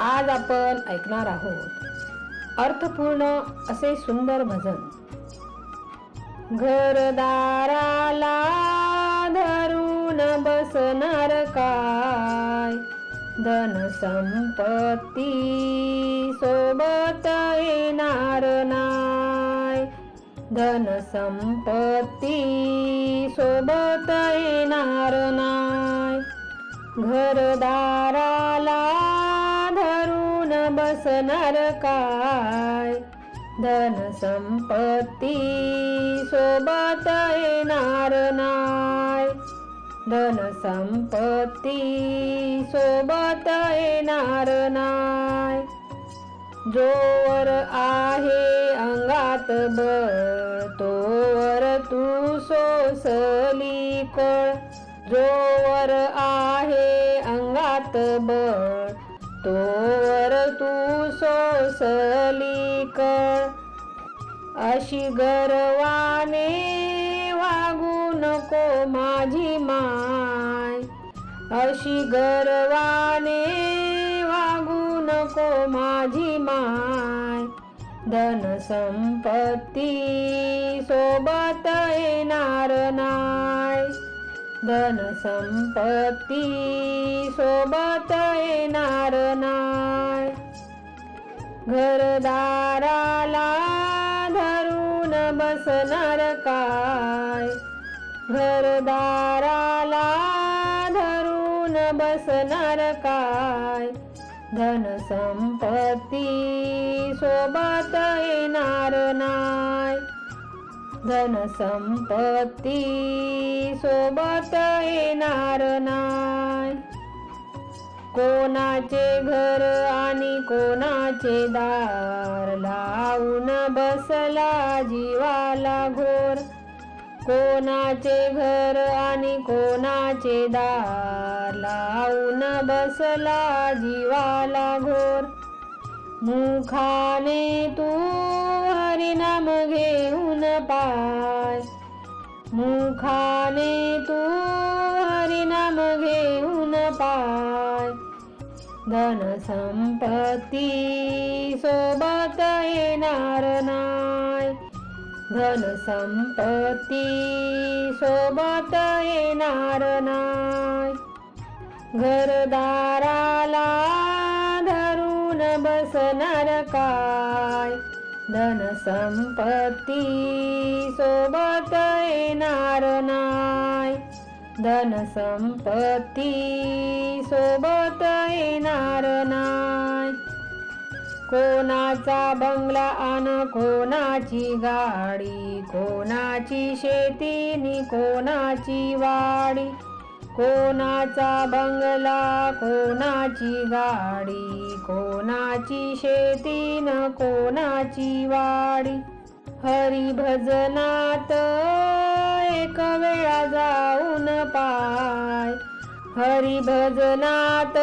आज आपण ऐकणार आहोत अर्थपूर्ण असे सुंदर भजन घरदाराला धरून बसणार काय? धन संपत्ती सोबत येणार नाय धन संपत्ती सोबत येणार नाय घरदार बसणार काय? धन संपत्ती सोबत येणार नाय धन संपत्ती सोबत येणार नाय जोवर आहे अंगात बळ तोवर तू सोसली कळ. जोवर आहे अंगात बळ तोवर तू सोसली अशी गर्वाने वागू नको माझी माय. अशी गर्वाने वागू नको माझी माय. धन संपत्ती सोबत येणार ना धन संपत्ती सोबत येणार नाय. घरदाराला धरून बसणार काय? घरदाराला धरून बसणार काय? धन संपत्ती सोबत येणार नाय. धनसंपत्ती सोबत येणार नाय कोणाचे घर आणि कोणाचे दार लावून बसला जीवाला घोर. कोणाचे घर आणि कोणाचे दार लावून बसला जीवाला घोर. मुखाने तू हरिनाम घेऊन पाय मुखाने तू हरिनाम घेऊन पाय धन संपत्ती सोबत येणार नाय. धन संपत्ती सोबत येणार नाय. घरदाराला धरून बसणार काय? धन संपत्ती सोबत येणार नाय धन संपत्ती सोबत येणार नाय कोणाचा बंगला आण कोणाची गाडी कोणाची शेती नि कोणाची वाडी. कोणाचा बंगला कोणाची गाडी कोणाची शेती न कोणाची वाडी? हरी भजनात एक वेळा जाऊन पाय. हरी भजनात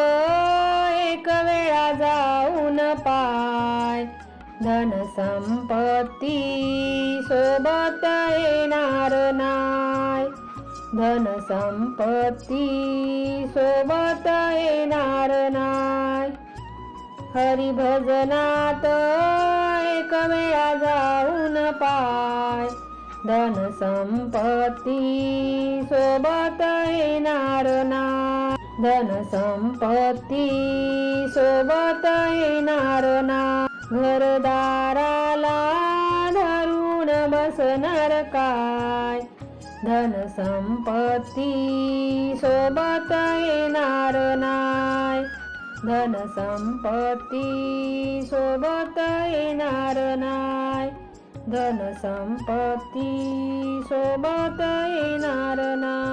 एक वेळा जाऊन पाय. धन संपत्ती सोबत येणार ना धन संपत्ती सोबत येणार नाय हरी भजनात जाऊन पाय. धन संपत्ती सोबत येणार नाय धन संपत्ती सोबत येणार नाय घरदार धन संपत्ती सोबत येणार नाय. धन संपत्ती सोबत येणार नाय. धन संपत्ती सोबत येणार नाय.